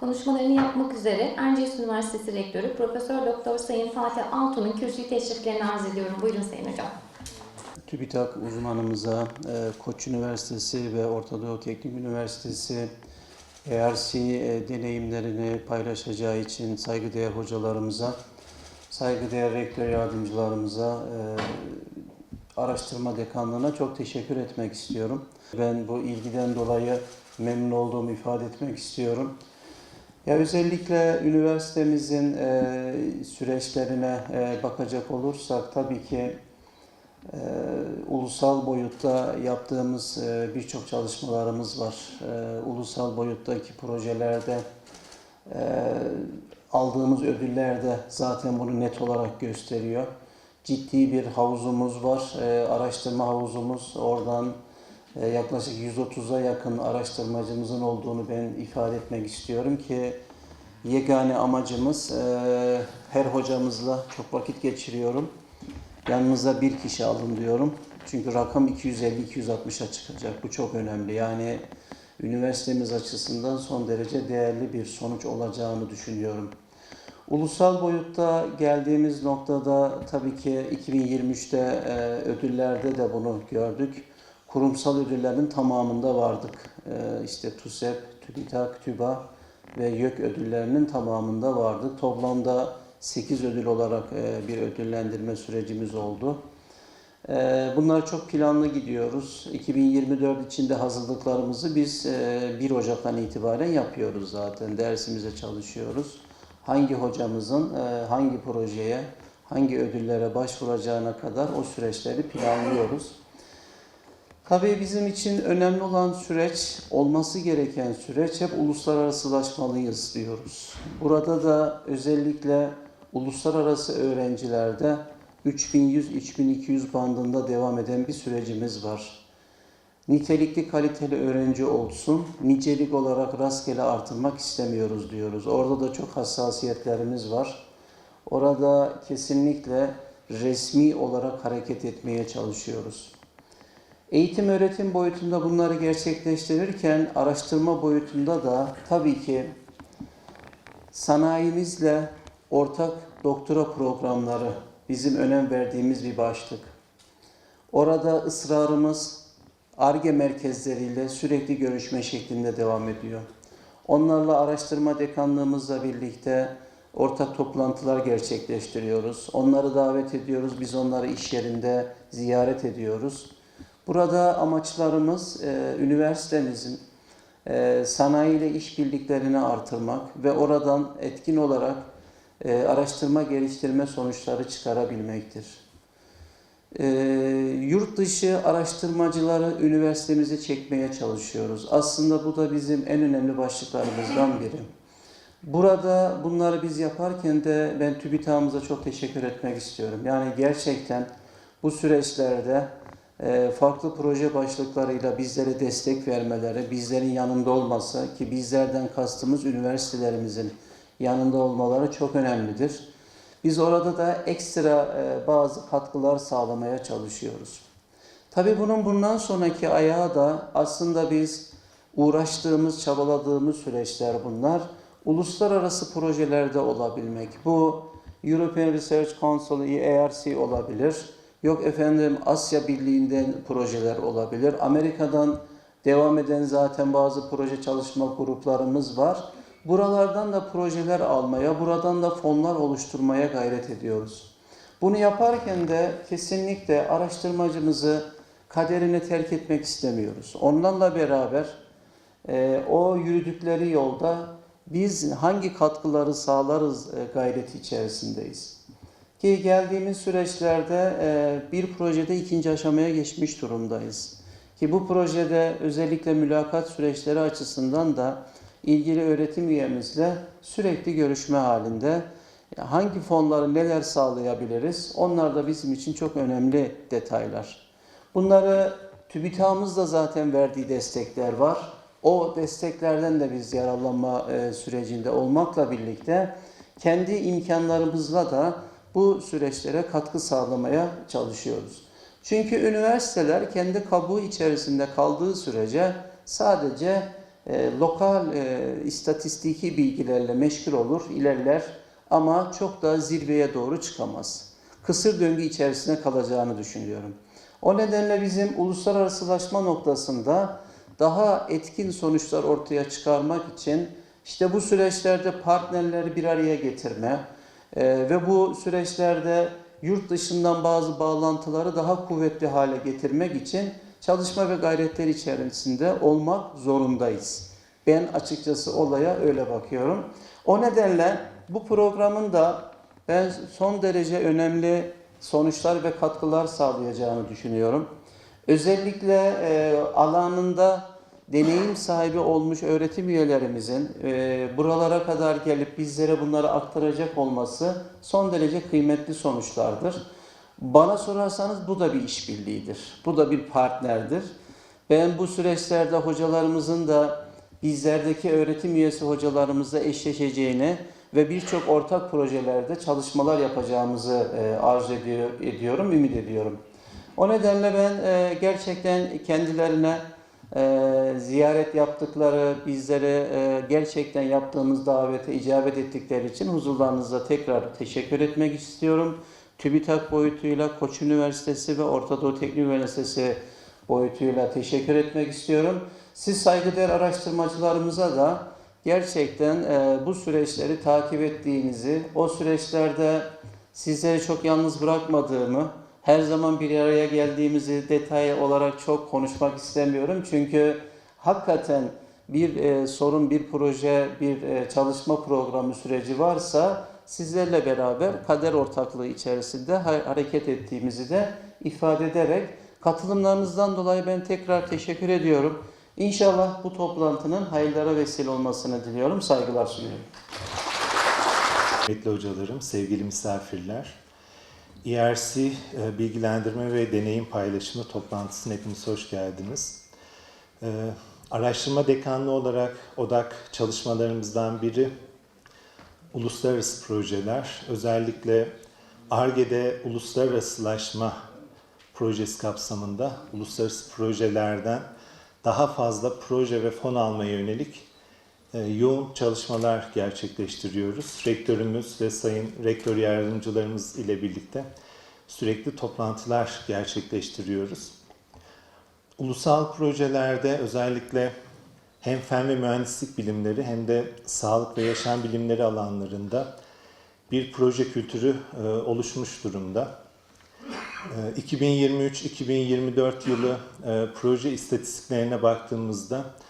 Konuşmalarını yapmak üzere Erciyes Üniversitesi Rektörü Profesör Doktor Sayın Fatih Altun'un kürsü teşriflerini arz ediyorum. Buyurun Sayın Hocam. TÜBİTAK uzmanımıza, e, Koç Üniversitesi ve Orta Doğu Teknik Üniversitesi ERC e, deneyimlerini paylaşacağı için saygıdeğer hocalarımıza, saygıdeğer rektör yardımcılarımıza, e, araştırma dekanlığına çok teşekkür etmek istiyorum. Ben bu ilgiden dolayı memnun olduğumu ifade etmek istiyorum. Ya özellikle üniversitemizin e, süreçlerine e, bakacak olursak tabii ki ee, ulusal boyutta yaptığımız e, birçok çalışmalarımız var. Ee, ulusal boyuttaki projelerde e, aldığımız ödüller de zaten bunu net olarak gösteriyor. Ciddi bir havuzumuz var, e, araştırma havuzumuz. Oradan e, yaklaşık 130'a yakın araştırmacımızın olduğunu ben ifade etmek istiyorum ki yegane amacımız e, her hocamızla çok vakit geçiriyorum. Yanınıza bir kişi alın diyorum. Çünkü rakam 250-260'a çıkacak. Bu çok önemli. Yani üniversitemiz açısından son derece değerli bir sonuç olacağını düşünüyorum. Ulusal boyutta geldiğimiz noktada tabii ki 2023'te e, ödüllerde de bunu gördük. Kurumsal ödüllerin tamamında vardık. E, işte TUSEP, TÜBİTAK, TÜBA ve YÖK ödüllerinin tamamında vardık. Toplamda 8 ödül olarak e, bir ödüllendirme sürecimiz oldu. E, Bunlar çok planlı gidiyoruz. 2024 içinde hazırlıklarımızı biz e, 1 Ocak'tan itibaren yapıyoruz zaten. Dersimize çalışıyoruz. Hangi hocamızın e, hangi projeye, hangi ödüllere başvuracağına kadar o süreçleri planlıyoruz. Tabii bizim için önemli olan süreç, olması gereken süreç hep uluslararasılaşmalıyız diyoruz. Burada da özellikle uluslararası öğrencilerde 3100-3200 bandında devam eden bir sürecimiz var. Nitelikli kaliteli öğrenci olsun, nicelik olarak rastgele artırmak istemiyoruz diyoruz. Orada da çok hassasiyetlerimiz var. Orada kesinlikle resmi olarak hareket etmeye çalışıyoruz. Eğitim öğretim boyutunda bunları gerçekleştirirken araştırma boyutunda da tabii ki sanayimizle ortak doktora programları bizim önem verdiğimiz bir başlık. Orada ısrarımız ARGE merkezleriyle sürekli görüşme şeklinde devam ediyor. Onlarla araştırma dekanlığımızla birlikte ortak toplantılar gerçekleştiriyoruz. Onları davet ediyoruz, biz onları iş yerinde ziyaret ediyoruz. Burada amaçlarımız e, üniversitemizin e, sanayi ile işbirliklerini artırmak ve oradan etkin olarak e, araştırma geliştirme sonuçları çıkarabilmektir. E, yurt dışı araştırmacıları üniversitemize çekmeye çalışıyoruz. Aslında bu da bizim en önemli başlıklarımızdan biri. Burada bunları biz yaparken de ben TÜBİTAK'ımıza çok teşekkür etmek istiyorum. Yani gerçekten bu süreçlerde farklı proje başlıklarıyla bizlere destek vermeleri, bizlerin yanında olması ki bizlerden kastımız üniversitelerimizin yanında olmaları çok önemlidir. Biz orada da ekstra e, bazı katkılar sağlamaya çalışıyoruz. Tabii bunun bundan sonraki ayağı da aslında biz uğraştığımız, çabaladığımız süreçler bunlar. Uluslararası projelerde olabilmek. Bu European Research Council, ERC olabilir. Yok efendim Asya Birliği'nden projeler olabilir. Amerika'dan devam eden zaten bazı proje çalışma gruplarımız var. Buralardan da projeler almaya, buradan da fonlar oluşturmaya gayret ediyoruz. Bunu yaparken de kesinlikle araştırmacımızı kaderine terk etmek istemiyoruz. Onlarla beraber e, o yürüdükleri yolda biz hangi katkıları sağlarız e, gayreti içerisindeyiz. Ki geldiğimiz süreçlerde e, bir projede ikinci aşamaya geçmiş durumdayız. Ki bu projede özellikle mülakat süreçleri açısından da ilgili öğretim üyemizle sürekli görüşme halinde hangi fonları neler sağlayabiliriz onlar da bizim için çok önemli detaylar. Bunları TÜBİTAK'ımız da zaten verdiği destekler var. O desteklerden de biz yararlanma e, sürecinde olmakla birlikte kendi imkanlarımızla da bu süreçlere katkı sağlamaya çalışıyoruz. Çünkü üniversiteler kendi kabuğu içerisinde kaldığı sürece sadece e, lokal e, istatistiki bilgilerle meşgul olur, ilerler ama çok da zirveye doğru çıkamaz. Kısır döngü içerisinde kalacağını düşünüyorum. O nedenle bizim uluslararasılaşma noktasında daha etkin sonuçlar ortaya çıkarmak için işte bu süreçlerde partnerleri bir araya getirme e, ve bu süreçlerde yurt dışından bazı bağlantıları daha kuvvetli hale getirmek için çalışma ve gayretler içerisinde olmak zorundayız. Ben açıkçası olaya öyle bakıyorum. O nedenle bu programın da ben son derece önemli sonuçlar ve katkılar sağlayacağını düşünüyorum. Özellikle e, alanında deneyim sahibi olmuş öğretim üyelerimizin e, buralara kadar gelip bizlere bunları aktaracak olması son derece kıymetli sonuçlardır. Bana sorarsanız bu da bir işbirliğidir. Bu da bir partnerdir. Ben bu süreçlerde hocalarımızın da bizlerdeki öğretim üyesi hocalarımızla eşleşeceğini ve birçok ortak projelerde çalışmalar yapacağımızı e, arzu ediyor, ediyorum, ümit ediyorum. O nedenle ben e, gerçekten kendilerine e, ziyaret yaptıkları, bizlere e, gerçekten yaptığımız davete icabet ettikleri için huzurlarınızda tekrar teşekkür etmek istiyorum. TÜBİTAK boyutuyla Koç Üniversitesi ve Orta Doğu Teknik Üniversitesi boyutuyla teşekkür etmek istiyorum. Siz saygıdeğer araştırmacılarımıza da gerçekten e, bu süreçleri takip ettiğinizi, o süreçlerde sizleri çok yalnız bırakmadığımı, her zaman bir araya geldiğimizi detay olarak çok konuşmak istemiyorum. Çünkü hakikaten bir e, sorun, bir proje, bir e, çalışma programı süreci varsa sizlerle beraber kader ortaklığı içerisinde ha- hareket ettiğimizi de ifade ederek katılımlarınızdan dolayı ben tekrar teşekkür ediyorum. İnşallah bu toplantının hayırlara vesile olmasını diliyorum. Saygılar sunuyorum. Kıymetli hocalarım, sevgili misafirler. ERC e, Bilgilendirme ve Deneyim Paylaşımı toplantısına hepiniz hoş geldiniz. E, Araştırma dekanlığı olarak odak çalışmalarımızdan biri uluslararası projeler. Özellikle ARGE'de uluslararasılaşma projesi kapsamında uluslararası projelerden daha fazla proje ve fon almaya yönelik yoğun çalışmalar gerçekleştiriyoruz. Rektörümüz ve sayın rektör yardımcılarımız ile birlikte sürekli toplantılar gerçekleştiriyoruz. Ulusal projelerde özellikle hem fen ve mühendislik bilimleri hem de sağlık ve yaşam bilimleri alanlarında bir proje kültürü e, oluşmuş durumda. E, 2023-2024 yılı e, proje istatistiklerine baktığımızda e,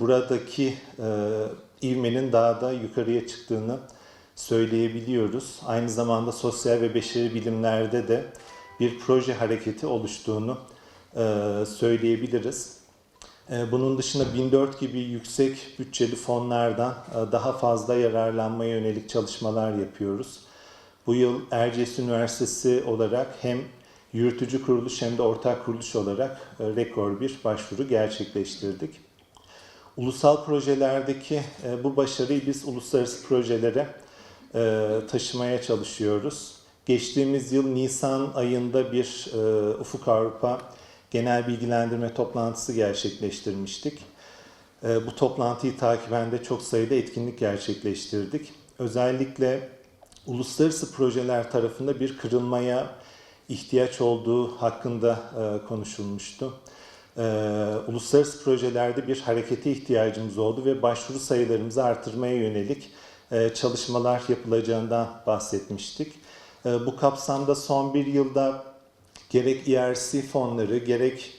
buradaki e, ivmenin daha da yukarıya çıktığını söyleyebiliyoruz. Aynı zamanda sosyal ve beşeri bilimlerde de bir proje hareketi oluştuğunu e, söyleyebiliriz. E, Bunun dışında 1004 gibi yüksek bütçeli fonlardan daha fazla yararlanmaya yönelik çalışmalar yapıyoruz. Bu yıl Erciyes Üniversitesi olarak hem yürütücü kuruluş hem de ortak kuruluş olarak rekor bir başvuru gerçekleştirdik. Ulusal projelerdeki e, bu başarıyı biz uluslararası projelere e, taşımaya çalışıyoruz. Geçtiğimiz yıl Nisan ayında bir e, Ufuk Avrupa genel bilgilendirme toplantısı gerçekleştirmiştik. E, bu toplantıyı takiben de çok sayıda etkinlik gerçekleştirdik. Özellikle uluslararası projeler tarafında bir kırılmaya ihtiyaç olduğu hakkında e, konuşulmuştu. Ee, uluslararası projelerde bir harekete ihtiyacımız oldu ve başvuru sayılarımızı artırmaya yönelik e, çalışmalar yapılacağından bahsetmiştik. E, bu kapsamda son bir yılda gerek ERC fonları, gerek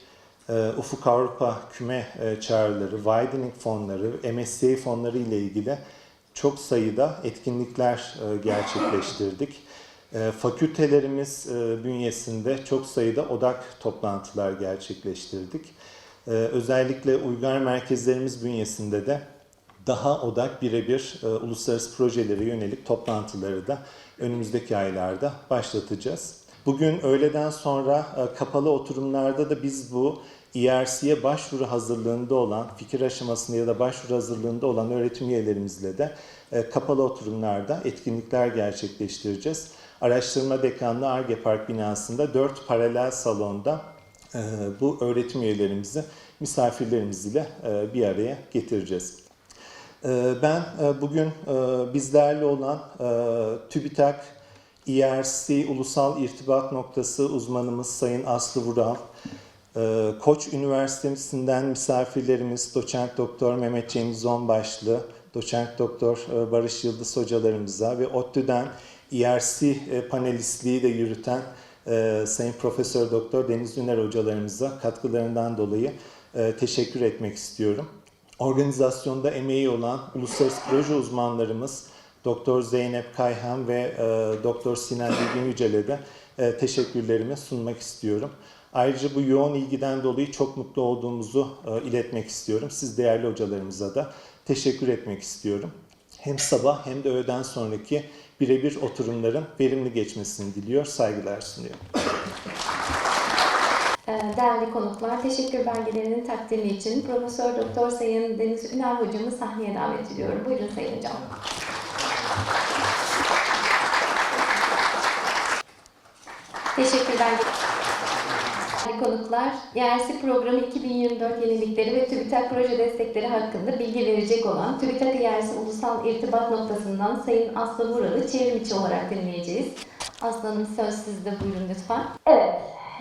e, Ufuk Avrupa küme e, çağrıları, widening fonları, MSCI fonları ile ilgili çok sayıda etkinlikler e, gerçekleştirdik. E, Fakültelerimiz e, bünyesinde çok sayıda odak toplantılar gerçekleştirdik. E, Özellikle uygar merkezlerimiz bünyesinde de daha odak birebir uluslararası projelere yönelik toplantıları da önümüzdeki aylarda başlatacağız. Bugün öğleden sonra kapalı oturumlarda da biz bu ERC'ye başvuru hazırlığında olan, fikir aşamasında ya da başvuru hazırlığında olan öğretim üyelerimizle de kapalı oturumlarda etkinlikler gerçekleştireceğiz. Araştırma Dekanlığı Arge Park binasında 4 paralel salonda e, bu öğretim üyelerimizi misafirlerimiz ile e, bir araya getireceğiz. E, Ben bugün bizlerle olan TÜBİTAK ERC Ulusal İrtibat Noktası uzmanımız Sayın Aslı Vural, Koç Üniversitesi'nden misafirlerimiz Doçent Doktor Mehmet Cemiz Onbaşlı, Doçent Doktor Barış Yıldız hocalarımıza ve ODTÜ'den ERC e, panelistliği de yürüten e, Sayın Profesör Doktor Deniz Üner hocalarımıza katkılarından dolayı e, teşekkür etmek istiyorum. Organizasyonda emeği olan uluslararası proje uzmanlarımız Doktor Zeynep Kayhan ve Doktor Sinan Bilgin Yücel'e de teşekkürlerimi sunmak istiyorum. Ayrıca bu yoğun ilgiden dolayı çok mutlu olduğumuzu iletmek istiyorum. Siz değerli hocalarımıza da teşekkür etmek istiyorum. Hem sabah hem de öğleden sonraki birebir oturumların verimli geçmesini diliyor, saygılar sunuyorum. Ee, Değerli konuklar, teşekkür belgelerinin takdimi için Profesör Doktor Sayın Deniz Üner hocamı sahneye davet ediyorum. Buyurun Sayın Hocam. Teşekkür belgeleri. Konuklar, YRC programı 2024 yenilikleri ve TÜBİTAK proje destekleri hakkında bilgi verecek olan TÜBİTAK YRC Ulusal İrtibat Noktası'ndan Sayın Aslı Vural'ı çevrim içi olarak dinleyeceğiz. Aslı söz sizde buyurun lütfen. Evet.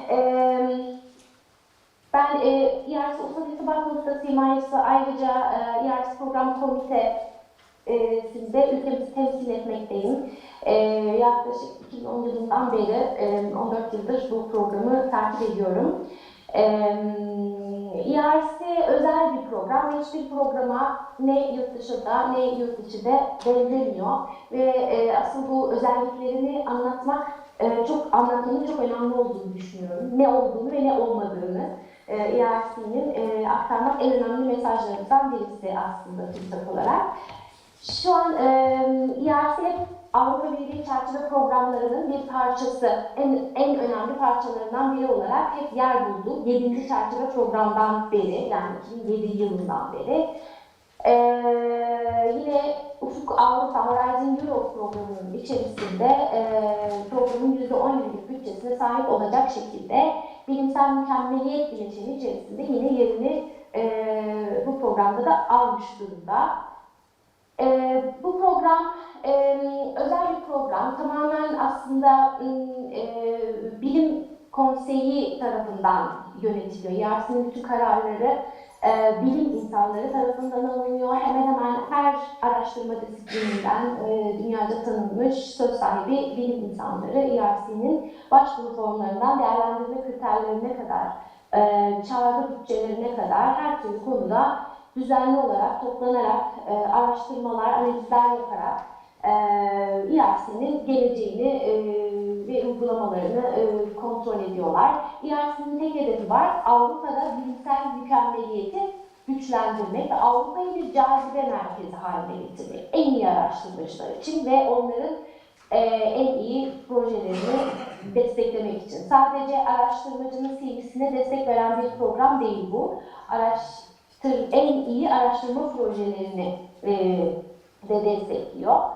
eee, ben e, İARS Ulusal İrtibat Noktası himayesi ayrıca e, İARS Program Komitesi'nde ülkemizi temsil etmekteyim. E, yaklaşık 2010 yılından beri e, 14 yıldır bu programı takip ediyorum. E, İARS özel bir program. Hiçbir programa ne yurt dışında ne yurt içinde benzemiyor. Ve e, asıl bu özelliklerini anlatmak e, çok anlatmanın çok önemli olduğunu düşünüyorum. Ne olduğunu ve ne olmadığını e, ERC'nin e, aktarmak en önemli mesajlarımızdan birisi aslında TÜBİTAK olarak. Şu an e, ERC Avrupa Birliği çerçeve programlarının bir parçası, en, en önemli parçalarından biri olarak hep yer buldu. 7. çerçeve programdan beri, yani 2007 yılından beri. Ee, yine Ufuk Avrupa Horizon Europe programının içerisinde e, programın %17'lik bütçesine sahip olacak şekilde bilimsel mükemmeliyet bilinçinin içerisinde yine yerini e, bu programda da almış durumda. E, bu program e, özel bir program. Tamamen aslında e, bilim konseyi tarafından yönetiliyor. Yasin'in bütün kararları e, bilim insanları tarafından alınıyor. Hemen hemen her araştırma disiplininden e, dünyada tanınmış söz sahibi bilim insanları İRC'nin başvuru formlarından değerlendirme kriterlerine kadar, e, çağrı bütçelerine kadar her türlü konuda düzenli olarak toplanarak e, araştırmalar, analizler yaparak e, İRC'nin geleceğini e, ve uygulamalarını e, kontrol ediyorlar. İRC'nin tek hedefi var, Avrupa'da bilimsel mükemmeliyeti güçlendirmek ve Avrupa'yı bir cazibe merkezi haline getirmek. En iyi araştırmacılar için ve onların e, en iyi projelerini desteklemek için. Sadece araştırmacının CV'sine destek veren bir program değil bu. Araştır, en iyi araştırma projelerini e, de destekliyor.